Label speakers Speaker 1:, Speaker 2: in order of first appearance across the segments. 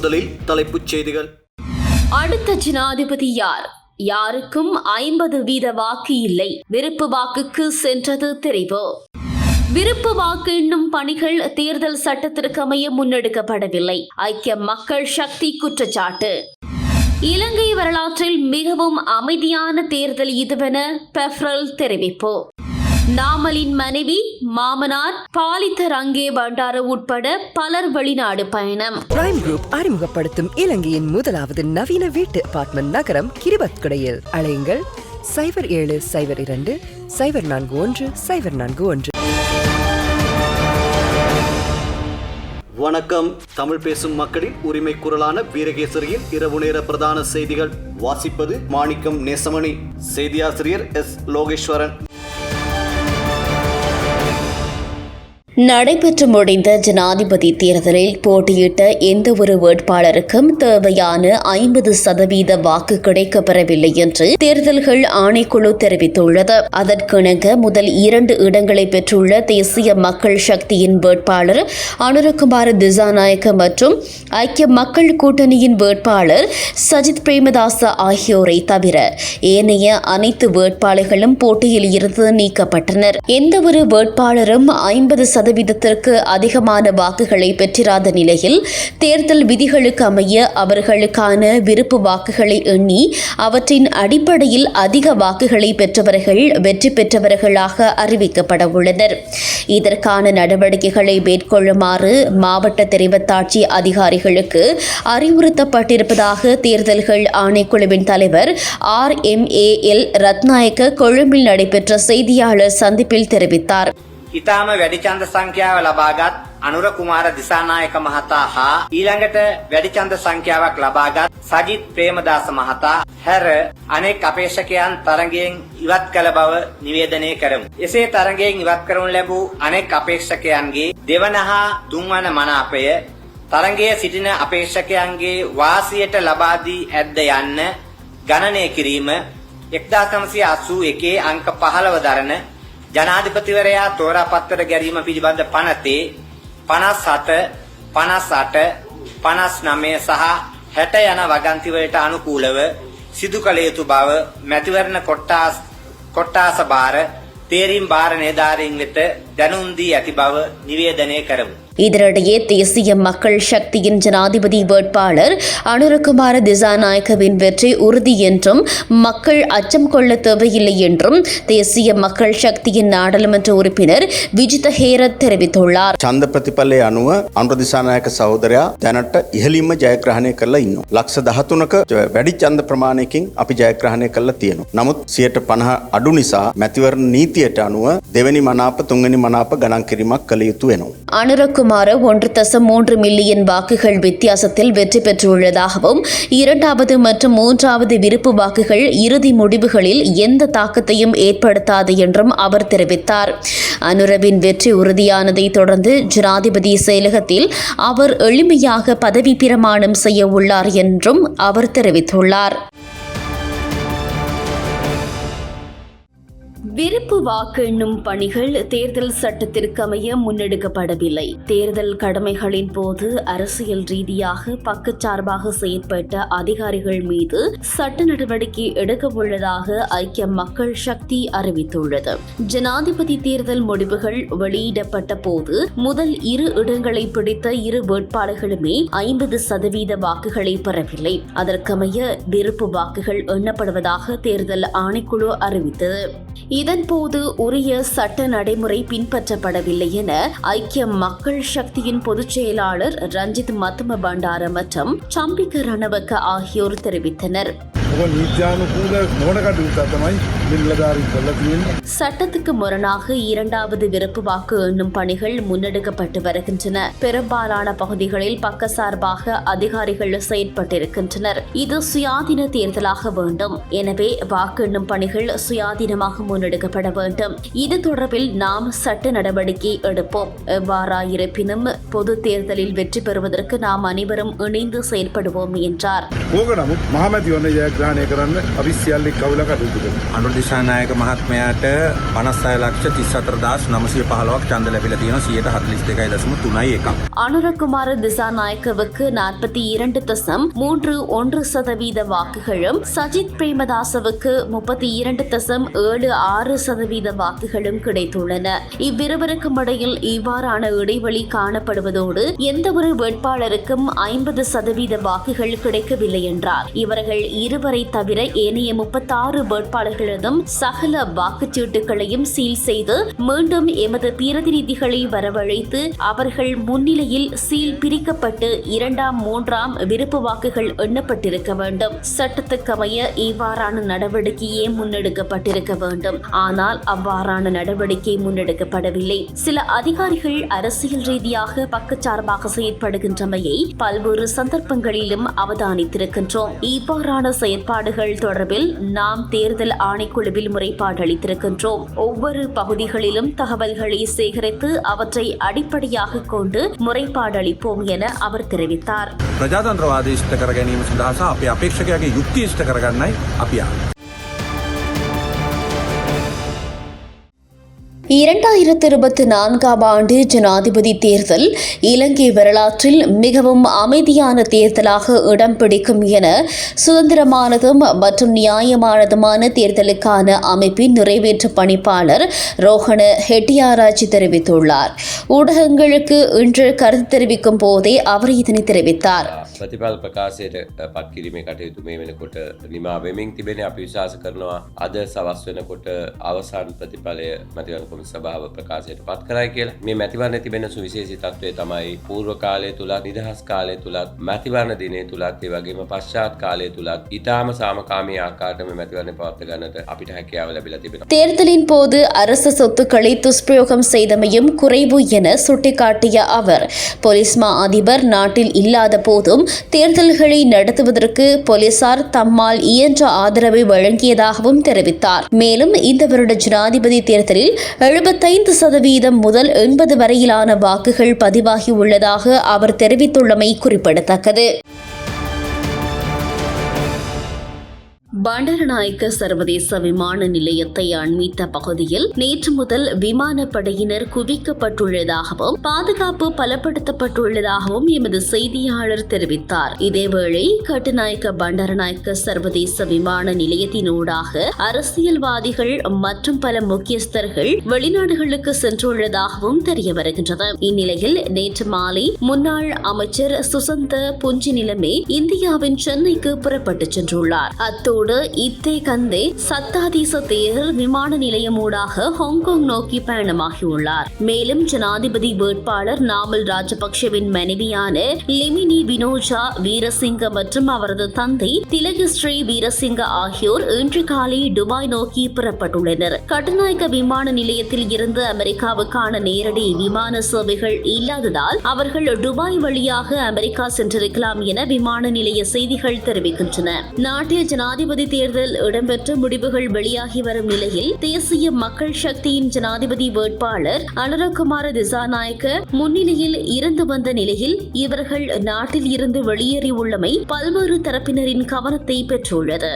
Speaker 1: முதலில் தலைப்புச் செய்திகள்.
Speaker 2: அடுத்த ஜனாதிபதி யார்? யாருக்கும் ஐம்பது வீத வாக்கு இல்லை. விருப்பு வாக்குக்கு சென்றது தெரிவு. விருப்பு வாக்கு எண்ணும் பணிகள் தேர்தல் சட்டத்திற்கு அமைய முன்னெடுக்கப்படவில்லை. ஐக்கிய மக்கள் சக்தி குற்றச்சாட்டு. இலங்கை வரலாற்றில் மிகவும் அமைதியான தேர்தல் இதுவென பெஃப்ரல் தெரிவிப்பு. நாமலின் மனைவி மாமனார் பாலித்த ரங்கே பண்டார உட்பட பலர் வெளிநாடு பயணம்.
Speaker 3: பிரைம் குரூப் அறிமுகப்படுத்தும் இலங்கையின் முதலாவது நவீன வீட்டு அபார்ட்மெண்ட் நகரம் கிரிபத்குடையில். அழையுங்கள் சைபர் ஏழு சைபர் இரண்டு சைபர் நான்கு ஒன்று சைபர் நான்கு ஒன்று.
Speaker 1: வணக்கம். தமிழ் பேசும் மக்களின் உரிமை குரலான வீரகேசரியின் இரவு நேர பிரதான செய்திகள். வாசிப்பது மாணிக்கம் நேசமணி. செய்தியாசிரியர் எஸ் லோகேஸ்வரன்.
Speaker 2: நடைபெற்று முடிந்த ஜனாதிபதி தேர்தலில் போட்டியிட்ட எந்த ஒரு வேட்பாளருக்கும் தேவையான ஐம்பது சதவீத வாக்கு கிடைக்கப்பெறவில்லை என்று தேர்தல்கள் ஆணைக்குழு தெரிவித்துள்ளது. அதற்கிணங்க முதல் இரண்டு இடங்களை பெற்றுள்ள தேசிய மக்கள் சக்தியின் வேட்பாளர் அனுரகுமார் திசாநாயக்க மற்றும் ஐக்கிய மக்கள் கூட்டணியின் வேட்பாளர் சஜித் பிரேமதாச ஆகியோரை தவிர ஏனைய அனைத்து வேட்பாளர்களும் போட்டியில் இருந்து நீக்கப்பட்டனர். எந்தவொரு வேட்பாளரும் ஐம்பது சதவீதத்திற்கு அதிகமான வாக்குகளை பெற்றிராத நிலையில் தேர்தல் விதிகளுக்கு அமைய அவர்களுக்கான விருப்பு வாக்குகளை எண்ணி அவற்றின் அடிப்படையில் அதிக வாக்குகளை பெற்றவர்கள் வெற்றி பெற்றவர்களாக அறிவிக்கப்பட உள்ளனர். இதற்கான நடவடிக்கைகளை மேற்கொள்ளுமாறு மாவட்ட தெரிவத்தாட்சி அதிகாரிகளுக்கு அறிவுறுத்தப்பட்டிருப்பதாக தேர்தல்கள் ஆணைக்குழுவின் தலைவர் R M A L Ratnayake கொழும்பில் நடைபெற்ற செய்தியாளர் சந்திப்பில் தெரிவித்தார்.
Speaker 4: ඉතාම වැඩි ඡන්ද සංඛ්‍යාව ලබාගත් අනුර කුමාර දිසානායක මහතා හා ඊළඟට වැඩි ඡන්ද සංඛ්‍යාවක් ලබාගත් සජිත් ප්‍රේමදාස මහතා හැර අනෙක් අපේක්ෂකයන් තරගයෙන් ඉවත් කළ බව නිවේදනය කරමු. එසේ තරගයෙන් ඉවත් කරනු ලැබූ අනෙක් අපේක්ෂකයන්ගේ දෙවන හා තුන්වන මනාපය තරගයේ සිටින අපේක්ෂකයන්ගේ වාසියට ලබා දී ඇද්ද යන්න ගණනය කිරීම 1981 අංක 15 දරන ජනාධිපතිවරයා තෝරාපත්වර ගැනීම පිළිබඳ පනතේ 57 58 59 සහ 60 යන වගන්තිවලට අනුකූලව සිදු කළ යුතු බව මැතිවරණ කොට්ටාස් කොට්ටාස භාර තේරීම් භාර නිලධාරීන් වෙත දැනුම් දී ඇති බව නිවේදනය කරමු.
Speaker 2: இதனிடையே தேசிய மக்கள் சக்தியின் ஜனாதிபதி வேட்பாளர் அனுரகுமார திசாநாயக்கவின் வெற்றி உறுதி என்றும் மக்கள் அச்சம் கொள்ள தேவையில்லை என்றும் தேசிய மக்கள் சக்தியின் நாடாளுமன்ற உறுப்பினர் விஜித ஹேரத் தெரிவித்துள்ளார்
Speaker 5: ඡන්ද ප්‍රතිඵලය අනුව අනුරදිසානායක සහෝදරයා දැනට ඉහලින්ම ජයග්‍රහණය කරලා ඉන්නවා. ලක්ෂ 13ක වැඩි ඡන්ද ප්‍රමාණයකින් අපි ජයග්‍රහණය කරලා තියෙනවා. නමුත් 150 අඩු නිසා මැතිවරණ නීතියට අනුව දෙවෙනි මනාප තුන්වෙනි මනාප ගණන් කිරීමක් කළ යුතු වෙනවා.
Speaker 2: மாறு ஒன்று தசம் மூன்று மில்லியன் வாக்குகள் வித்தியாசத்தில் வெற்றி பெற்றுள்ளதாகவும் இரண்டாவது மற்றும் மூன்றாவது விருப்பு வாக்குகள் இறுதி முடிவுகளில் எந்த தாக்கத்தையும் ஏற்படுத்தாது என்றும் அவர் தெரிவித்தார். அனுரவின் வெற்றி உறுதியானதை தொடர்ந்து ஜனாதிபதி செயலகத்தில் அவர் எளிமையாக பதவி பிரமாணம் செய்ய உள்ளார் என்றும் அவர் தெரிவித்துள்ளார். விருப்பு வாக்கு எண்ணும் பணிகள் தேர்தல் சட்டத்திற்கு அமைய முன்னெடுக்கப்படவில்லை. தேர்தல் கடமைகளின் போது அரசியல் ரீதியாக பக்கச்சார்பாக செயற்பட்ட அதிகாரிகள் மீது சட்ட நடவடிக்கை எடுக்க உள்ளதாக ஐக்கிய மக்கள் சக்தி அறிவித்துள்ளது. ஜனாதிபதி தேர்தல் முடிவுகள் வெளியிடப்பட்ட போது முதல் இரு இடங்களை பிடித்த இரு வேட்பாளர்களுமே ஐம்பது சதவீத வாக்குகளை பெறவில்லை. அதற்கமைய விருப்பு வாக்குகள் எண்ணப்படுவதாக தேர்தல் ஆணைக்குழு அறிவித்தது. இதன்போது உரிய சட்ட நடைமுறை பின்பற்றப்படவில்லை என ஐக்கிய மக்கள் சக்தியின் பொதுச் செயலாளர் ரஞ்சித் மத்தும பண்டார மற்றும் சம்பிக்க ரணவக்க ஆகியோர் தெரிவித்தனர். சட்டத்துக்கு முரணாக இரண்டாவது விருப்பு வாக்கு எண்ணும் பணிகள் முன்னெடுக்கப்பட்டு வருகின்றன. பெரும்பாலான பகுதிகளில் பக்கசார்பாக அதிகாரிகள் செயற்பட்டிருக்கின்றனர். இது சுயாதீன தேர்தலாக வேண்டும். எனவே வாக்கு எண்ணும் பணிகள் சுயாதீனமாக முன்னெடுக்கப்பட வேண்டும். இது தொடர்பில் நாம் சட்ட நடவடிக்கை எடுப்போம். எவ்வாறாயிருப்பினும் பொது தேர்தலில் வெற்றி பெறுவதற்கு நாம் அனைவரும் இணைந்து செயல்படுவோம் என்றார்.
Speaker 6: ඕක නමුත් මහමැතිවරණ ජයග්‍රහණය ජයග්‍රහණය කරන්න අපි සියල්ලෙක් කවුල කටයුතු කරමු.
Speaker 7: අනුර දිසානායක මහත්මයාට පනස්සය ලක්ෂ තිස්සතරදස් නමසය පහලවක් චන්ද ලැබිල තියෙන සියට හතලිස් දෙකයි දසම තුනයි එකක්.
Speaker 2: அனுரகுமார திசாநாயக்கவுக்கு நாற்பத்தி இரண்டு தசம் மூன்று ஒன்று சதவீத வாக்குகளும் சஜித் பிரேமதாசவுக்கு முப்பத்தி இரண்டு தசம் ஏழு ஆறு சதவீத வாக்குகளும் கிடைத்துள்ளன இவ்விருவருக்கும் இடையில் இவ்வாறான இடைவெளி காணப்படுவதோடு எந்தவொரு வேட்பாளருக்கும் ஐம்பது சதவீத வாக்குகள் கிடைக்கவில்லை என்றார் இவர்கள் இருவரை தவிர ஏனைய முப்பத்தாறு வேட்பாளர்களிடம் சகல வாக்குச்சீட்டுகளையும் சீல் செய்து மீண்டும் எமது பிரதிநிதிகளை வரவழைத்து அவர்கள் முன்னிலையில் சீல் பிரிக்கப்பட்டு இரண்டாம் மூன்றாம் விருப்பு வாக்குகள் எண்ணப்பட்டிருக்க வேண்டும். சட்டத்துக்கமைய இவ்வாறான நடவடிக்கையே முன்னெடுக்கப்பட்டிருக்க வேண்டும். ஆனால் அவ்வாறான நடவடிக்கை முன்னெடுக்கப்படவில்லை. சில அதிகாரிகள் அரசியல் ரீதியாக பக்கச்சார்பாக செயற்படுகின்றமையை பல்வேறு சந்தர்ப்பங்களிலும் அவதானித்திருக்கின்றோம். இவ்வாறான ஏற்பாடுகள் தொடர்பில் நாம் தேர்தல் ஆணைக்குழுவில் முறைப்பாடு அளித்திருக்கின்றோம். ஒவ்வொரு பகுதிகளிலும் தகவல்களை சேகரித்து அவற்றை அடிப்படையாக கொண்டு முறைப்பாடு அளிப்போம் என அவர் தெரிவித்தார்.
Speaker 7: ಪ್ರಜಾತಂತ್ರವಾದಿ ಇಷ್ಟ ಕರಗಣೀಯ ಸಂದಹ ಅಪೇಕ್ಷೆಯಾಗಿ ಯುಕ್ತಿ ಇಷ್ಟ ಕರಗಣ್ಣ
Speaker 2: இரண்டாயிரத்தி இருபத்தி நான்காம் ஆண்டு ஜனாதிபதி தேர்தல் இலங்கை வரலாற்றில் மிகவும் அமைதியான தேர்தலாக இடம் பிடிக்கும் என சுதந்திரமானதும் மற்றும் நியாயமானதுமான தேர்தலுக்கான அமைப்பின் நிறைவேற்று பணிப்பாளர் ரோஹண ஹெட்டியாராஜி தெரிவித்துள்ளார் ஊடகங்களுக்கு இன்று கருத்து தெரிவிக்கும் போதே அவர் இதனை தெரிவித்தார்
Speaker 8: ප්‍රතිපල් ප්‍රකාශයට පත් කිරීමේ කටයුතු මේ වෙනකොට නිමා වෙමින් තිබෙන අපි විශවාස කරනවා අද සවස් වෙනකොට අවසාන් ප්‍රතිඵලය මැතිවන කොමි සභාව ප්‍රකාශයට පත් කරයි කියලා මේ මැතිවරණ තිබෙන සුවිශේෂි තත්වය තමයි පූර්ව කාලය තුළත් නිදහස් කාලය තුළත් මැතිවරණ දිනේ තුළත් ඒ වගේම පශ්චාත් කාලය තුළත් ඉතාම සාමකාමී ආකාරයට මේ මැතිවරණ පවත්ව ගන්නට අපිට හැකියාව ලැබිලා තිබෙනවා.
Speaker 2: தேர்தலின் போது அரசு சொத்துக்களை துஷ்பிரயோகம் செய்தமையும் குறைவு என சுட்டிக்காட்டிய அவர் போலீஸ் மா அதிபர் நாட்டில் இல்லாத போதும் தேர்தல்களை நடத்துவதற்கு போலீசார் தம்மால் இயன்ற ஆதரவை வழங்கியதாகவும் தெரிவித்தார் மேலும் இந்த வருட ஜனாதிபதி தேர்தலில் எழுபத்தைந்து சதவீதம் முதல் எண்பது வரையிலான வாக்குகள் பதிவாகியுள்ளதாக அவர் தெரிவித்துள்ளமை குறிப்பிடத்தக்கது. பண்டரநாயக்க சர்வதேச விமான நிலையத்தை அண்மித்த பகுதியில் நேற்று முதல் விமானப்படையினர் குவிக்கப்பட்டுள்ளதாகவும் பாதுகாப்பு பலப்படுத்தப்பட்டுள்ளதாகவும் எமது செய்தியாளர் தெரிவித்தார். இதேவேளை கட்டுநாயக்க பண்டரநாயக்க சர்வதேச விமான நிலையத்தினூடாக அரசியல்வாதிகள் மற்றும் பல முக்கியஸ்தர்கள் வெளிநாடுகளுக்கு சென்றுள்ளதாகவும் தெரிய வருகின்றது இந்நிலையில் நேற்று மாலை முன்னாள் அமைச்சர் சுசந்த புஞ்சி நிலமே இந்தியாவின் சென்னைக்கு புறப்பட்டுச் சென்றுள்ளார். அத்தோடு இத்தே கந்தே சத்தாதீச தேரர் விமான நிலையம் ஊடாக ஹாங்காங் நோக்கி பயணமாகியுள்ளார். மேலும் ஜனாதிபதி வேட்பாளர் நாமல் ராஜபக்சவின் மனைவியான லிமினி வினோஜா வீரசிங்க மற்றும் அவரது தந்தை திலகஸ்ரீ வீரசிங்க ஆகியோர் இன்று காலை துபாய் நோக்கி புறப்பட்டுள்ளனர். கட்டுநாயக்க விமான நிலையத்தில் இருந்து அமெரிக்காவுக்கான நேரடி விமான சேவைகள் இல்லாததால் அவர்கள் துபாய் வழியாக அமெரிக்கா சென்றிருக்கலாம் என விமான நிலைய செய்திகள் தெரிவிக்கின்றன. நாட்டில் ஜனாதிபதி தேர்தல் இடம்பெற்ற முடிவுகள் வெளியாகி வரும் நிலையில் தேசிய மக்கள் சக்தியின் ஜனாதிபதி வேட்பாளர் அனுரகுமார திசாநாயக்க முன்னிலையில் இருந்து வந்த நிலையில் இவர்கள் நாட்டில் இருந்து வெளியேறியுள்ளமை பல்வேறு தரப்பினரின் கவனத்தை பெற்றுள்ளது.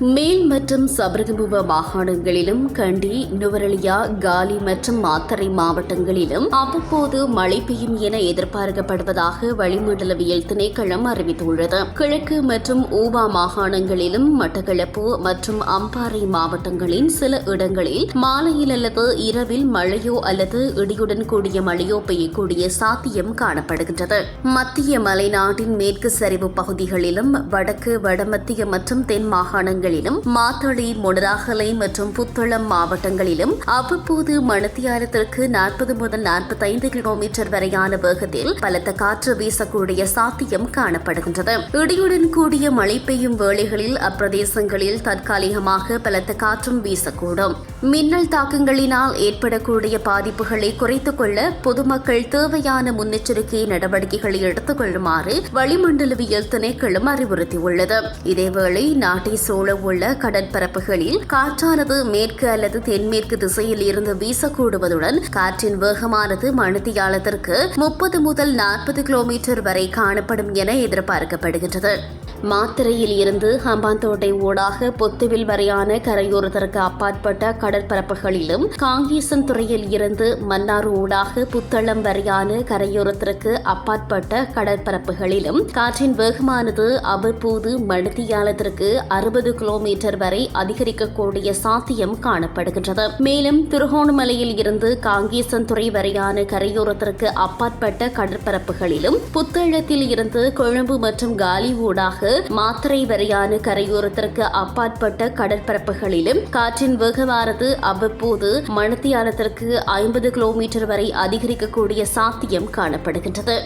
Speaker 2: மேல் மற்றும் சபரகமுவ மாகாணங்களிலும் கண்டி நுவரலியா காலி மற்றும் மாத்தறை மாவட்டங்களிலும் அவ்வப்போது மழை பெய்யும் என எதிர்பார்க்கப்படுவதாக வளிமண்டலவியல் திணைக்களம் அறிவித்துள்ளது. கிழக்கு மற்றும் ஊபா மாகாணங்களிலும் மட்டக்களப்பு மற்றும் அம்பாறை மாவட்டங்களின் சில இடங்களில் மாலையில் அல்லது இரவில் மழையோ அல்லது இடியுடன் கூடிய மழையோ பெய்யக்கூடிய சாத்தியம் காணப்படுகின்றது. மத்திய மலைநாட்டின் மேற்கு சரிவு பகுதிகளிலும் வடக்கு வடமத்திய மற்றும் தென் மாகாணங்கள் மாவட்டங்களிலும் மாத்தளை முனராகலை மற்றும் புத்தளம் மாவட்டங்களிலும் அவ்வப்போது மணத்தியாரத்திற்கு நாற்பது முதல் நாற்பத்தைந்து கிலோமீட்டர் வரையான வேகத்தில் பலத்த காற்று வீசக்கூடிய சாத்தியம் காணப்படுகின்றது. இடியுடன் கூடிய மழை பெய்யும் வேளைகளில் அப்பிரதேசங்களில் தற்காலிகமாக பலத்த காற்றும் வீசக்கூடும். மின்னல் தாக்கங்களினால் ஏற்படக்கூடிய பாதிப்புகளை குறைத்துக் கொள்ள பொதுமக்கள் தேவையான முன்னெச்சரிக்கை நடவடிக்கைகளை எடுத்துக் கொள்ளுமாறு வளிமண்டலவியல் திணைக்களம் அறிவுறுத்தியுள்ளது. இதேவேளை நாட்டை சூழ உள்ள கடற்பரப்புகளில் காற்றானது மேற்கு அல்லது தென்மேற்கு திசையில் இருந்து வீசக்கூடுவதுடன் காற்றின் வேகமானது மணித்தியாலத்திற்கு முப்பது முதல் நாற்பது கிலோமீட்டர் வரை காணப்படும் என எதிர்பார்க்கப்படுகின்றது. மாத்திரையில் இருந்து ஹம்பாந்தோட்டை ஊடாக பொத்துவில் வரையான கரையோரத்திற்கு அப்பாற்பட்ட கடற்பரப்புகளிலும் காங்கேசன் துறையில் இருந்து மன்னார் ஊடாக புத்தளம் வரையான கரையோரத்திற்கு அப்பாற்பட்ட கடற்பரப்புகளிலும் காற்றின் வேகமானது அவ்வப்போது மணித்தியாலத்திற்கு அறுபது கிலோமீட்டர் வரை அதிகரிக்கக்கூடிய சாத்தியம் காணப்படுகின்றது. மேலும் திருகோணமலையில் இருந்து காங்கேசன் துறை வரையான கரையோரத்திற்கு அப்பாற்பட்ட கடற்பரப்புகளிலும் புத்தளத்தில் இருந்து கொழும்பு மற்றும் காலி ஊடாக மாத்திரை வரையான கரையோரத்திற்கு அப்பாற்பட்ட கடற்பரப்புகளிலும் காற்றின் வேகமானது அவ்வப்போது மணித்தியாலத்திற்கு ஐம்பது கிலோமீட்டர் வரை அதிகரிக்கக்கூடிய சாத்தியம் காணப்படுகின்றது.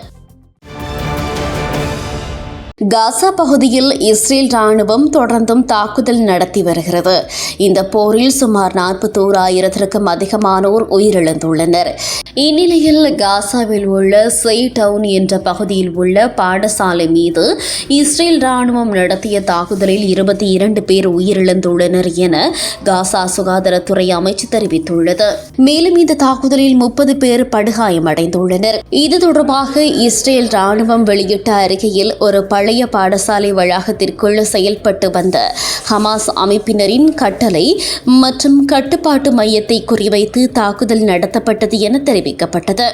Speaker 2: காசா பகுதியில் இஸ்ரேல் ராணுவம் தொடர்ந்தும் தாக்குதல் நடத்தி வருகிறது. இந்த போரில் சுமார் நாற்பத்தோராயிரத்திற்கும் அதிகமானோர் உயிரிழந்துள்ளனர். இந்நிலையில் காசாவில் உள்ள செய் டவுன் என்ற பகுதியில் உள்ள பாடசாலை மீது இஸ்ரேல் ராணுவம் நடத்திய தாக்குதலில் இருபத்தி இரண்டு பேர் உயிரிழந்துள்ளனர் என காசா சுகாதாரத்துறை அமைச்சு தெரிவித்துள்ளது. மேலும் இந்த தாக்குதலில் முப்பது பேர் படுகாயமடைந்துள்ளனர். இது தொடர்பாக இஸ்ரேல் ராணுவம் வெளியிட்ட அறிக்கையில் ஒரு பழைய பாடசாலை வளாகத்திற்குள் செயல்பட்டு வந்த ஹமாஸ் அமைப்பினரின் கட்டளை மற்றும் கட்டுப்பாட்டு மையத்தை குறிவைத்து தாக்குதல் நடத்தப்பட்டது என தெரிவிக்கப்பட்டது.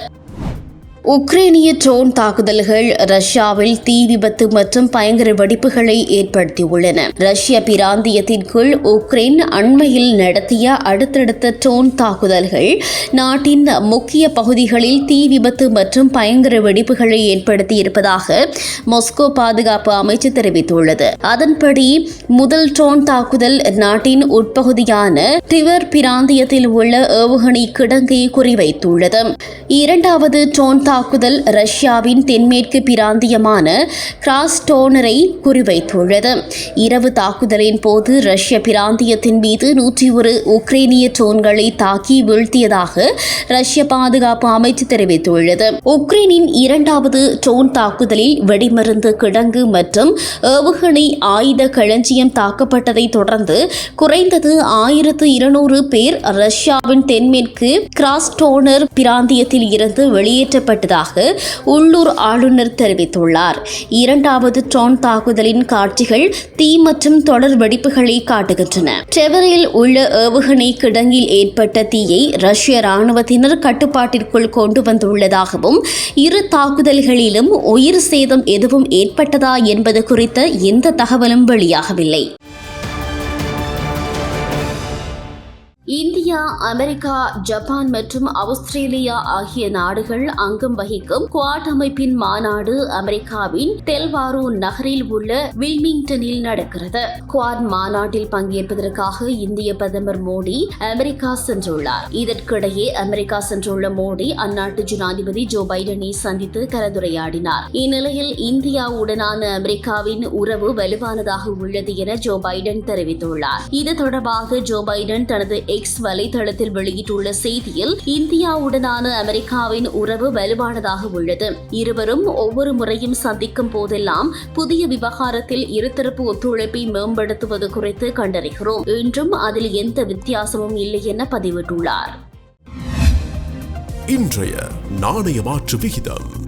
Speaker 2: உக்ரைனிய ட்ரோன் தாக்குதல்கள் ரஷ்யாவில் தீ விபத்து மற்றும் பயங்கர வெடிப்புகளை ஏற்படுத்தியுள்ளன. ரஷ்ய பிராந்தியத்திற்குள் உக்ரைன் அண்மையில் நடத்திய அடுத்தடுத்த ட்ரோன் தாக்குதல்கள் நாட்டின் முக்கிய பகுதிகளில் தீ விபத்து மற்றும் பயங்கர வெடிப்புகளை ஏற்படுத்தியிருப்பதாக மொஸ்கோ பாதுகாப்பு அமைச்சு தெரிவித்துள்ளது. அதன்படி முதல் ட்ரோன் தாக்குதல் நாட்டின் உட்பகுதியான டிவர் பிராந்தியத்தில் உள்ள ஏவுகணை கிடங்கை குறிவைத்துள்ளது. இரண்டாவது ட்ரோன் தாக்குதல் தாக்குதல் ரஷ்யாவின் தென்மேற்கு பிராந்தியமான கிராஸ்டோனரை குறிவைத்துள்ளது. இரவு தாக்குதலின் போது ரஷ்ய பிராந்தியத்தின் மீது நூற்றி ஒரு உக்ரைனிய ட்ரோன்களை தாக்கி வீழ்த்தியதாக ரஷ்ய பாதுகாப்பு அமைச்சு தெரிவித்துள்ளது. உக்ரைனின் இரண்டாவது ட்ரோன் தாக்குதலில் வெடிமருந்து கிடங்கு மற்றும் ஏவுகணை ஆயுத களஞ்சியம் தாக்கப்பட்டதை தொடர்ந்து குறைந்தது ஆயிரத்து இருநூறு பேர் ரஷ்யாவின் தென்மேற்கு கிராஸ்டோனர் பிராந்தியத்தில் இருந்து வெளியேற்றப்பட்டு வருவதாக உள்ளூர் ஆளுநர் தெரிவித்துள்ளார். இரண்டாவது ட்ரோன் தாக்குதலின் காட்சிகள் தீ மற்றும் தொடர் வெடிப்புகளை காட்டுகின்றன. டெவரில் உள்ள ஏவுகணை கிடங்கில் ஏற்பட்ட தீயை ரஷ்ய ராணுவத்தினர் கட்டுப்பாட்டிற்குள் கொண்டு வந்துள்ளதாகவும் இரு தாக்குதல்களிலும் உயிர் சேதம் எதுவும் ஏற்பட்டதா என்பது குறித்த எந்த தகவலும் வெளியாகவில்லை. இந்தியா அமெரிக்கா ஜப்பான் மற்றும் ஆஸ்திரேலியா ஆகிய நாடுகள் அங்கம் வகிக்கும் குவாட் அமைப்பின் மாநாடு அமெரிக்காவின் தெல்வாரு நகரில் உள்ள வில்மிங்டனில் நடக்கிறது. குவாட் மாநாட்டில் பங்கேற்பதற்காக இந்திய பிரதமர் மோடி அமெரிக்கா சென்றுள்ளார். இதற்கிடையே அமெரிக்கா சென்றுள்ள மோடி அந்நாட்டு ஜனாதிபதி ஜோ பைடனை சந்தித்து கலந்துரையாடினார். இந்நிலையில் இந்தியாவுடனான அமெரிக்காவின் உறவு வலுவானதாக உள்ளது என ஜோ பைடன் தெரிவித்துள்ளார். இது தொடர்பாக ஜோ பைடன் தனது எக்ஸ் வலைதளத்தில் வெளியிட்டுள்ள செய்தியில் இந்தியாவுடனான அமெரிக்காவின் உறவு வலுவானதாக உள்ளது. இருவரும் ஒவ்வொரு முறையும் சந்திக்கும் போதெல்லாம் புதிய விவகாரத்தில் இருதரப்பு ஒத்துழைப்பை மேம்படுத்துவது குறித்து கண்டறிகிறோம். இன்றும் அதில் எந்த வித்தியாசமும் இல்லை என பதிவிட்டுள்ளார்.
Speaker 9: இன்றைய நாணய மாற்று விகிதம்.